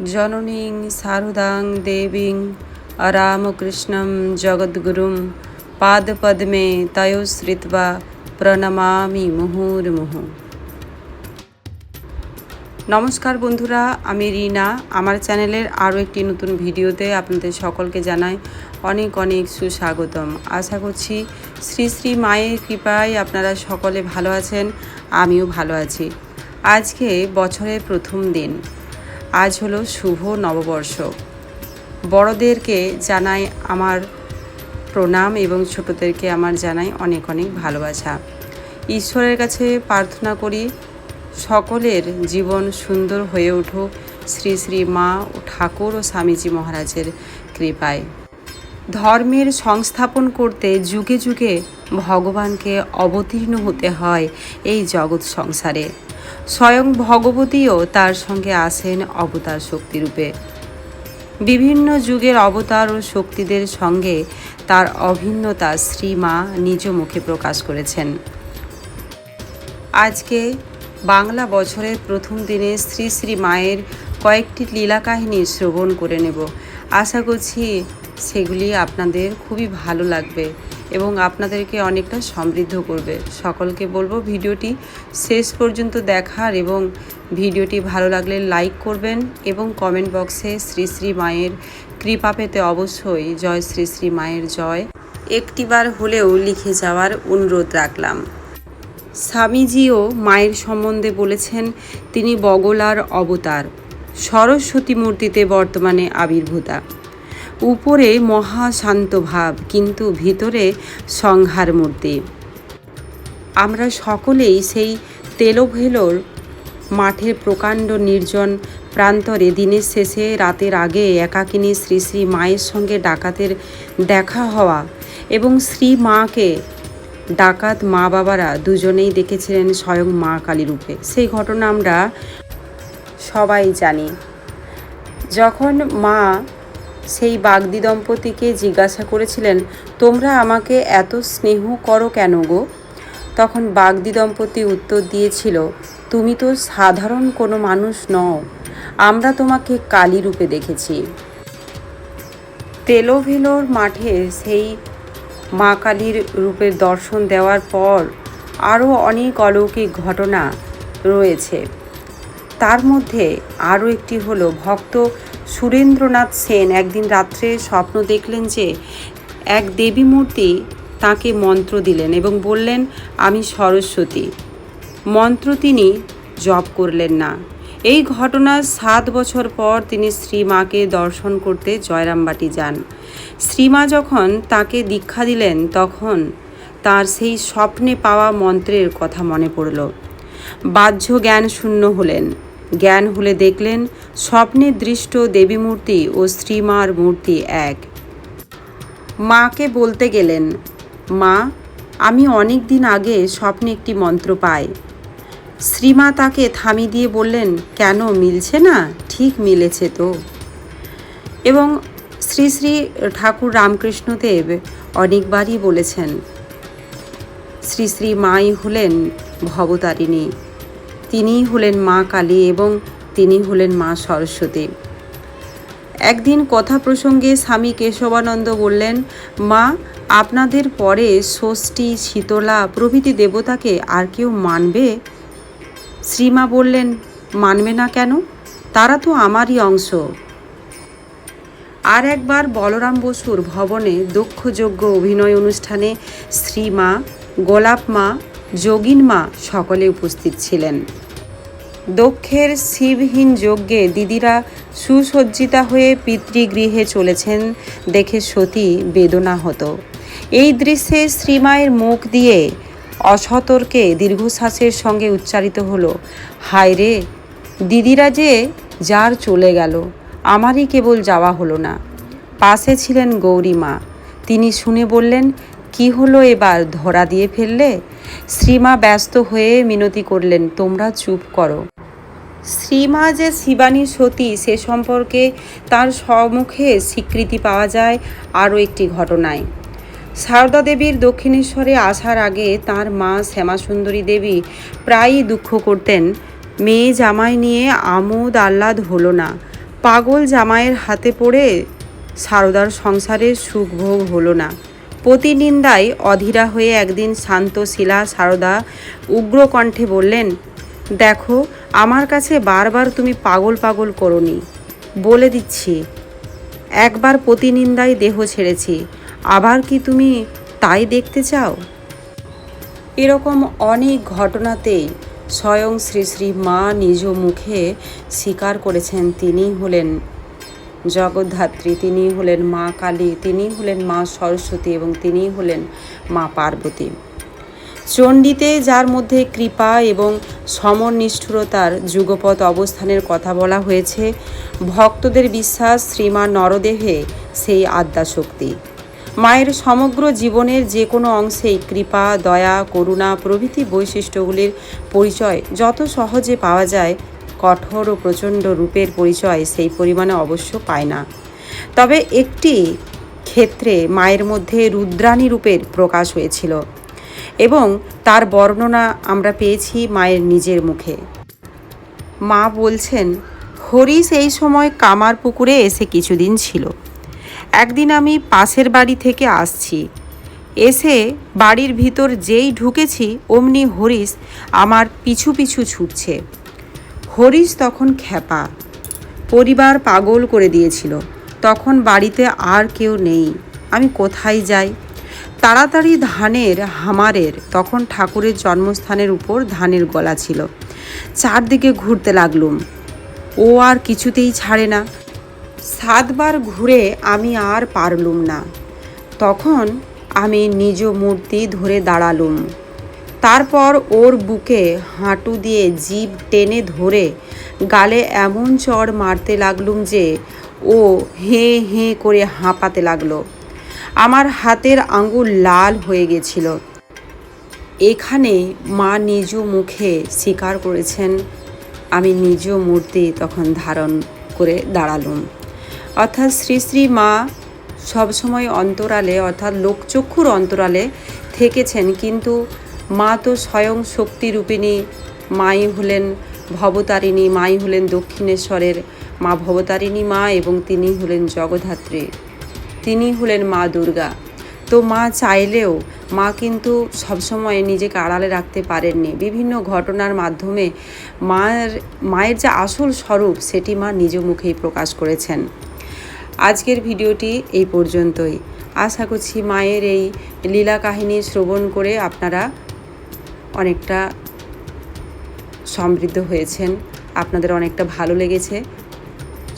জননীং সারদাং দেবীং রামকৃষ্ণং জগদ্গুরুং পাদপদ্মে তয়োশ্রিত্বা প্রণমামি মুহুর্মুহু। নমস্কার বন্ধুরা, আমি রিনা। আমার চ্যানেলের আরও একটি নতুন ভিডিওতে আপনাদের সকলকে জানাই অনেক অনেক সুস্বাগতম। আশা করছি শ্রী শ্রী মায়ের কৃপায় আপনারা সকলে ভালো আছেন, আমিও ভালো আছি। আজকে বছরের প্রথম দিন। আজ হলো শুভ নববর্ষ। বড়দেরকে জানাই আমার প্রণাম এবং ছোটদেরকে আমার জানাই অনেক অনেক ভালোবাসা। ঈশ্বরের কাছে প্রার্থনা করি, সকলের জীবন সুন্দর হয়ে উঠুক শ্রী শ্রী মা ও ঠাকুর ও স্বামীজি মহারাজের কৃপায়। ধর্মের সংস্থাপন করতে যুগে যুগে ভগবানকে অবতীর্ণ হতে হয় এই জগৎ সংসারে। স্বয়ং ভগবতীও তার সঙ্গে আসেন অবতার শক্তিরূপে। বিভিন্ন যুগের অবতার ও শক্তিদের সঙ্গে তার অভিন্নতা শ্রীমা নিজ মুখে প্রকাশ করেছেন। আজকে বাংলা বছরের প্রথম দিনে শ্রী শ্রী মায়ের কয়েকটি লীলা কাহিনী শ্রবণ করে নেব। আশা করছি সেগুলি আপনাদের খুবই ভালো লাগবে। এবং আপনাদেরকে অনেকটা সমৃদ্ধ করবে। সকলকে বলব ভিডিওটি শেষ পর্যন্ত দেখার এবং ভিডিওটি ভালো লাগলে লাইক করবেন এবং কমেন্ট বক্সে শ্রী শ্রী মায়ের কৃপা পেতে অবশ্যই জয় শ্রী শ্রী মায়ের জয়। একটিবার হলেও লিখে যাওয়ার অনুরোধ রাখলাম। স্বামীজিও মায়ের সম্বন্ধে বলেছেন, তিনি বগলার অবতার, সরস্বতী মূর্তিতে বর্তমানে আবির্ভূতা। উপরে মহাশান্ত ভাব, কিন্তু ভিতরে সংহার মূর্তি। আমরা সকলেই সেই তেলোভেলোর মাঠের প্রকাণ্ড নির্জন প্রান্তরে দিনের শেষে রাতের আগে একাকিনী শ্রী শ্রী মায়ের সঙ্গে ডাকাতের দেখা হওয়া এবং শ্রী মাকে ডাকাত মা বাবারা দুজনেই দেখেছিলেন স্বয়ং মা কালী রূপে। সেই ঘটনা আমরা সবাই জানি। যখন মা সেই বাগদি দম্পতিকে জিজ্ঞাসা করেছিলেন, তোমরা আমাকে এত স্নেহ করো কেন গো? তখন বাগদি দম্পতি উত্তর দিয়েছিল, তুমি তো সাধারণ কোনো মানুষ নও, আমরা তোমাকে কালী রূপে দেখেছি। তেলোভেলোর মাঠে সেই মা কালীর রূপের দর্শন দেওয়ার পর আরও অনেক অলৌকিক ঘটনা রয়েছে। তার মধ্যে আরও একটি হলো ভক্ত সুরেন্দ্রনাথ সেন একদিন রাত্রে স্বপ্ন দেখলেন যে এক দেবী মূর্তি তাকে মন্ত্র দিলেন এবং বললেন, আমি সরস্বতী। মন্ত্র তিনি জপ করলেন না। এই ঘটনার সাত বছর পর তিনি শ্রীমাকে দর্শন করতে জয়রামবাটি যান। শ্রীমা যখন তাকে দীক্ষা দিলেন, তখন তার সেই স্বপ্নে পাওয়া মন্ত্রের কথা মনে পড়ল। বাহ্য জ্ঞান শূন্য হলেন। জ্ঞান হলে দেখলেন স্বপ্নে দৃষ্ট দেবী মূর্তি ও শ্রীমার মূর্তি এক। মাকে বলতে গেলেন, মা, আমি অনেক দিন আগে স্বপ্নে একটি মন্ত্র পাই। শ্রীমা তাকে থামি দিয়ে বললেন, কেন, মিলছে না? ঠিক মিলেছে তো। এবং শ্রী শ্রী ঠাকুর রামকৃষ্ণদেব অনেকবারই বলেছেন, শ্রী শ্রী মাই হলেন ভবতারিণী। তিনিই হলেন মা কালী এবং তিনি হলেন মা সরস্বতী। একদিন কথা প্রসঙ্গে স্বামী কেশবানন্দ বললেন, মা, আপনাদের পরে ষষ্ঠী, শীতলা প্রভৃতি দেবতাকে আর কেউ মানবে? শ্রীমা বললেন, মানবে না কেন? তারা তো আমারই অংশ। আর একবার বলরাম বসুর ভবনে দক্ষযোগ্য অভিনয় অনুষ্ঠানে শ্রীমা, গোলাপ মা, যোগিন মা সকলে উপস্থিত ছিলেন। দক্ষের শিবহীন যজ্ঞে দিদিরা সুসজ্জিতা হয়ে পিতৃগৃহে চলেছেন দেখে সতী বেদনা হতো এই দৃশ্যে শ্রীমায়ের মুখ দিয়ে অসতর্কে দীর্ঘশ্বাসের সঙ্গে উচ্চারিত হলো, হায় রে, দিদিরা যে যার চলে গেল, আমারই কেবল যাওয়া হলো না। পাশে ছিলেন গৌরী মা। তিনি শুনে বললেন, কি হলো এবার ধরা দিয়ে ফেললে? শ্রীমা ব্যস্ত হয়ে মিনতি করলেন, তোমরা চুপ করো। শ্রীমা যে শিবানী সতী, সে সম্পর্কে তার সম্মুখে স্বীকৃতি পাওয়া যায় আরও একটি ঘটনায়। সারদা দেবীর দক্ষিণেশ্বরে আসার আগে তার মা শ্যামাসুন্দরী দেবী প্রায়ই দুঃখ করতেন, মেয়ে জামাই নিয়ে আমোদ আহ্লাদ হলো না। পাগল জামাইয়ের হাতে পড়ে সারদার সংসারের সুখভোগ হলো না। প্রতিনিন্দায় অধীরা হয়ে একদিন শান্ত শিলা, সারদা উগ্র কণ্ঠে বললেন, দেখো, আমার কাছে বারবার তুমি পাগল পাগল করনি। বলে দিচ্ছি, একবার প্রতিনিন্দায় দেহ ছেড়েছি, আবার কি তুমি তাই দেখতে চাও? এরকম অনেক ঘটনাতেই স্বয়ং শ্রী শ্রী মা নিজ মুখে স্বীকার করেছেন। তিনি হলেন জগদ্ধাত্রী তিনি হলেন মা কালী তিনি হলেন মা সরস্বতী এবং তিনি হলেন মা পার্বতী। চণ্ডীতে যার মধ্যে কৃপা এবং সমনিষ্ঠুরতার যুগপৎ অবস্থানের কথা বলা হয়েছে, ভক্তদের বিশ্বাস শ্রীমা নরদেহে সেই আদ্যাশক্তি। মায়ের সমগ্র জীবনের যে কোনো অংশেই কৃপা, দয়া, করুণা প্রভৃতি বৈশিষ্ট্যগুলির পরিচয় যত সহজে পাওয়া যায় কঠোর ও প্রচণ্ড রূপের পরিচয় সেই পরিমাণে অবশ্য পায় না। তবে একটি ক্ষেত্রে মায়ের মধ্যে রুদ্রাণী রূপের প্রকাশ হয়েছিল এবং তার বর্ণনা আমরা পেয়েছি মায়ের নিজের মুখে। মা বলছেন হরিশ এই সময় কামার পুকুরে এসে কিছুদিন ছিল। একদিন আমি পাশের বাড়ি থেকে আসছি। এসে বাড়ির ভিতর যেই ঢুকেছি, অমনি হরিশ আমার পিছু পিছু ছুটছে। হরিশ তখন খ্যাপা। পরিবার পাগল করে দিয়েছিল। তখন বাড়িতে আর কেউ নেই। আমি কোথায় যাই? তাড়াতাড়ি ধানের হামারের, তখন ঠাকুরের জন্মস্থানের উপর ধানের গলা ছিল। চারদিকে ঘুরতে লাগলুম। ও আর কিছুতেই ছাড়ে না। সাতবার ঘুরে আমি আর পারলুম না। তখন আমি নিজ মূর্তি ধরে দাঁড়ালুম। তারপর ওর বুকে হাঁটু দিয়ে জিভ টেনে ধরে গালে এমন চড় মারতে লাগলুম যে ও হেঁ হেঁ করে হাঁপাতে লাগল। আমার হাতের আঙ্গুল লাল হয়ে গেছিল। এখানে মা নিজ মুখে স্বীকার করেছেন, আমি নিজ মূর্তি তখন ধারণ করে দাঁড়ালুম। অর্থাৎ শ্রী শ্রী মা সবসময় অন্তরালে অর্থাৎ লোকচক্ষুর অন্তরালে থেকেছেন, কিন্তু মা তো স্বয়ং শক্তিরূপিণী। মাই হলেন ভবতারিণী, মাই হলেন দক্ষিণেশ্বরের। মা ভবতারিণী মা এবং তিনি হলেন জগধাত্রী। তিনি হলেন মা দুর্গা। তো মা চাইলেও, মা কিন্তু সবসময় নিজেকে আড়ালে রাখতে পারেননি। বিভিন্ন ঘটনার মাধ্যমে মায়ের মায়ের যে আসল স্বরূপ, সেটি মা নিজ মুখেই প্রকাশ করেছেন। আজকের ভিডিওটি এই পর্যন্তই। আশা করছি মায়ের এই লীলা কাহিনী শ্রবণ করে আপনারা অনেকটা সমৃদ্ধ হয়েছেন। আপনাদের অনেকটা ভালো লেগেছে।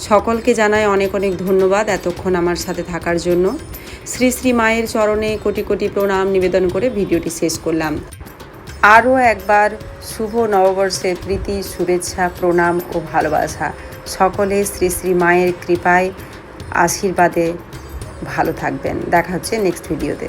সকলকে জানাই অনেক অনেক ধন্যবাদ এতক্ষণ আমার সাথে থাকার জন্য। শ্রী শ্রী মায়ের চরণে কোটি কোটি প্রণাম নিবেদন করে ভিডিওটি শেষ করলাম। আরও একবার শুভ নববর্ষের প্রীতি, শুভেচ্ছা, প্রণাম ও ভালোবাসা। সকলে শ্রী শ্রী মায়ের কৃপায় আশীর্বাদে ভালো থাকবেন। দেখা হচ্ছে নেক্সট ভিডিওতে